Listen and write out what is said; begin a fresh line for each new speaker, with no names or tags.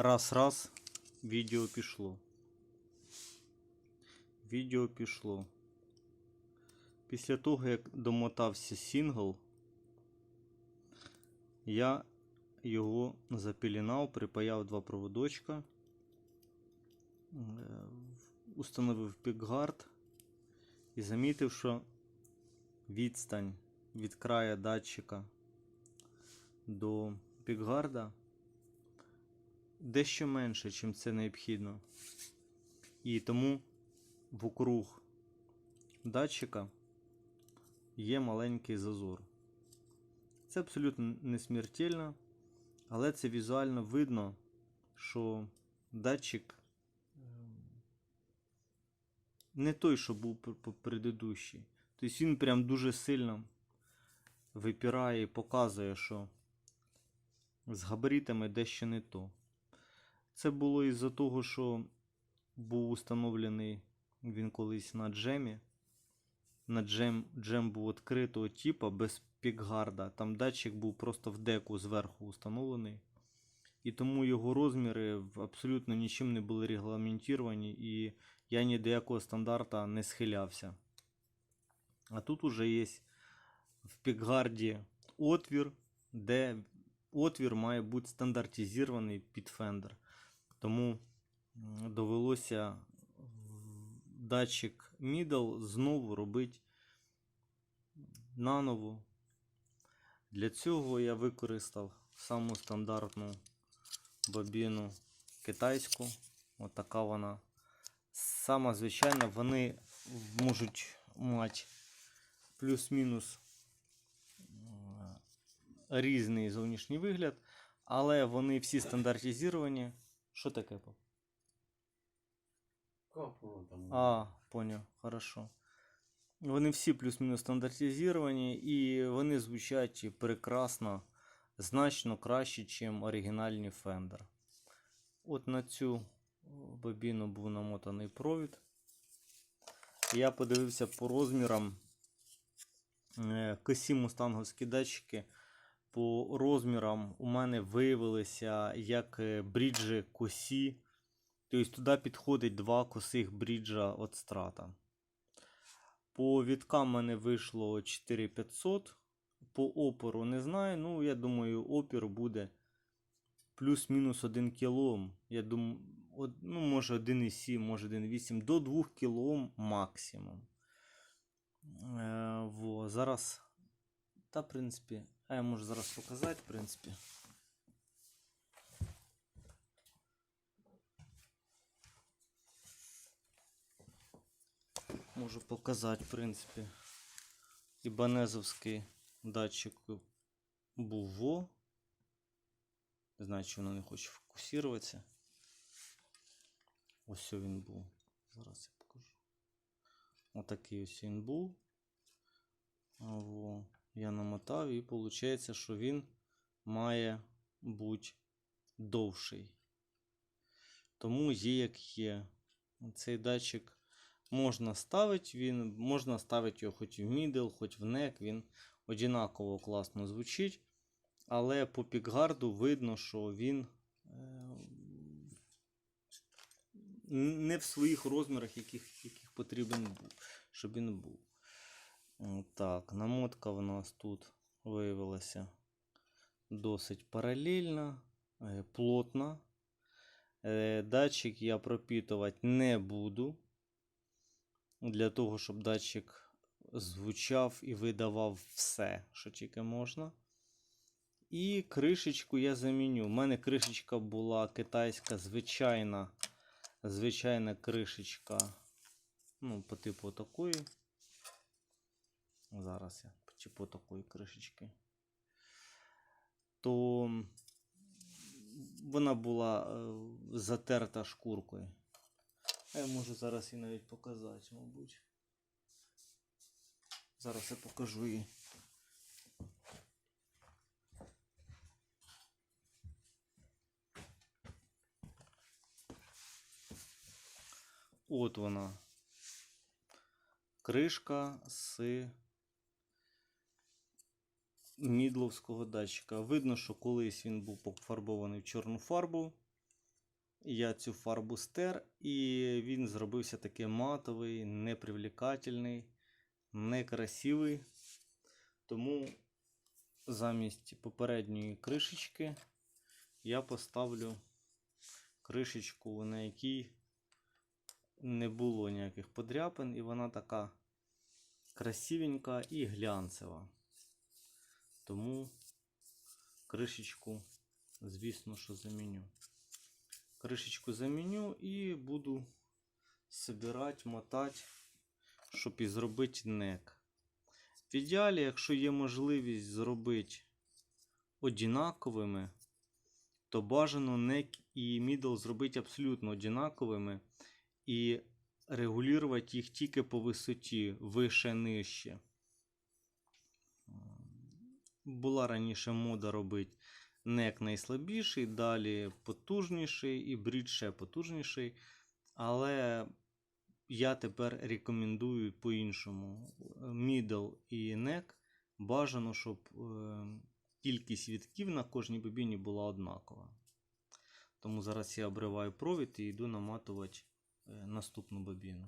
Раз, раз, відео пішло. Відео пішло. Після того, як домотався сингл, я його запілінав, припаяв два проводочка, е, установив пікгард і замітив, що відстань від края датчика до пікгарда дещо менше, чим це необхідно. І тому вокруг датчика є маленький зазор. Це абсолютно не смертельно, але це візуально видно, що датчик ем, не той, що був пр- пр- предыдущий. Тобто він прям дуже сильно випирає і показує, що з габаритами дещо не то. Це було із-за того, що був установлений він колись на джемі. На джем, джем був відкритого типа без пікгарда. Там датчик був просто в деку зверху установлений. І тому його розміри абсолютно нічим не були регламентовані, і я ні до якого стандарта не схилявся. А тут уже є в пікгарді отвір, де отвір має бути стандартизований під фендер. Тому довелося датчик middle знову робити наново. Для цього я використав саму стандартну бобіну китайську. Отака вона. Сама звичайна, вони можуть мати плюс-мінус різний зовнішній вигляд, але вони всі стандартизовані. Що таке?
Капнуло там.
А, понял, хорошо. Вони всі плюс-мінус стандартизовані і вони звучать прекрасно, значно краще, ніж оригінальні Fender. От на цю бобіну був намотаний провід. Я подивився по розмірам е, косі мустанговські датчики. По розмірам у мене виявилися як е, бріджі косі. Тобто туди підходить два косих бріджа від страта. По відкам в мене вийшло 4500. По опору не знаю. Ну, я думаю, опір буде плюс-мінус 1 кОм. Я думаю, ну, може 1,7, може 1,8 до 2 кОм максимум. Е, во, зараз. Та, в принципі, а я можу зараз показати, в принципі. Можу показати, в принципі. Ібанезовський датчик був. Не знаю, чи воно не хоче фокусуватися. Ось він був. Зараз я покажу. Отакий ось він був. Во. Я намотав і виходить, що він має бути довший. Тому є як є. Цей датчик можна ставити, він, можна ставити його хоч в мідл, хоч в нек, він однаково класно звучить. Але по пікгарду видно, що він е, не в своїх розмірах, яких, яких потрібен був, щоб він був. Так, намотка в нас тут виявилася досить паралельна, е, плотна. Е, Датчик я пропітувати не буду. Для того, щоб датчик звучав і видавав все, що тільки можна. І кришечку я заміню. У мене кришечка була китайська звичайна. Звичайна кришечка. Ну, по типу такої. Зараз я по типу такої кришечки. То вона була е, затерта шкуркою. А я можу зараз її навіть показати, мабуть. Зараз я покажу її. От вона. Кришка з мідловського датчика. Видно, що колись він був пофарбований в чорну фарбу. я цю фарбу стер, і він зробився такий матовий, непривлекательний, некрасивий. Тому замість попередньої кришечки я поставлю кришечку, на якій не було ніяких подряпин, і вона така красивенька і глянцева. Тому кришечку, звісно, що заміню. Кришечку заміню і буду собирати, мотати, щоб і зробити нек. В ідеалі, якщо є можливість зробити однаковими, то бажано нек і мідл зробити абсолютно однаковими і регулювати їх тільки по висоті, вище нижче. Була раніше мода робити нек найслабіший, далі потужніший і брід ще потужніший. Але я тепер рекомендую по-іншому. Мідл і нек бажано, щоб е, кількість вітків на кожній бобіні була однакова. Тому зараз я обриваю провід і йду наматувати е, наступну бобіну.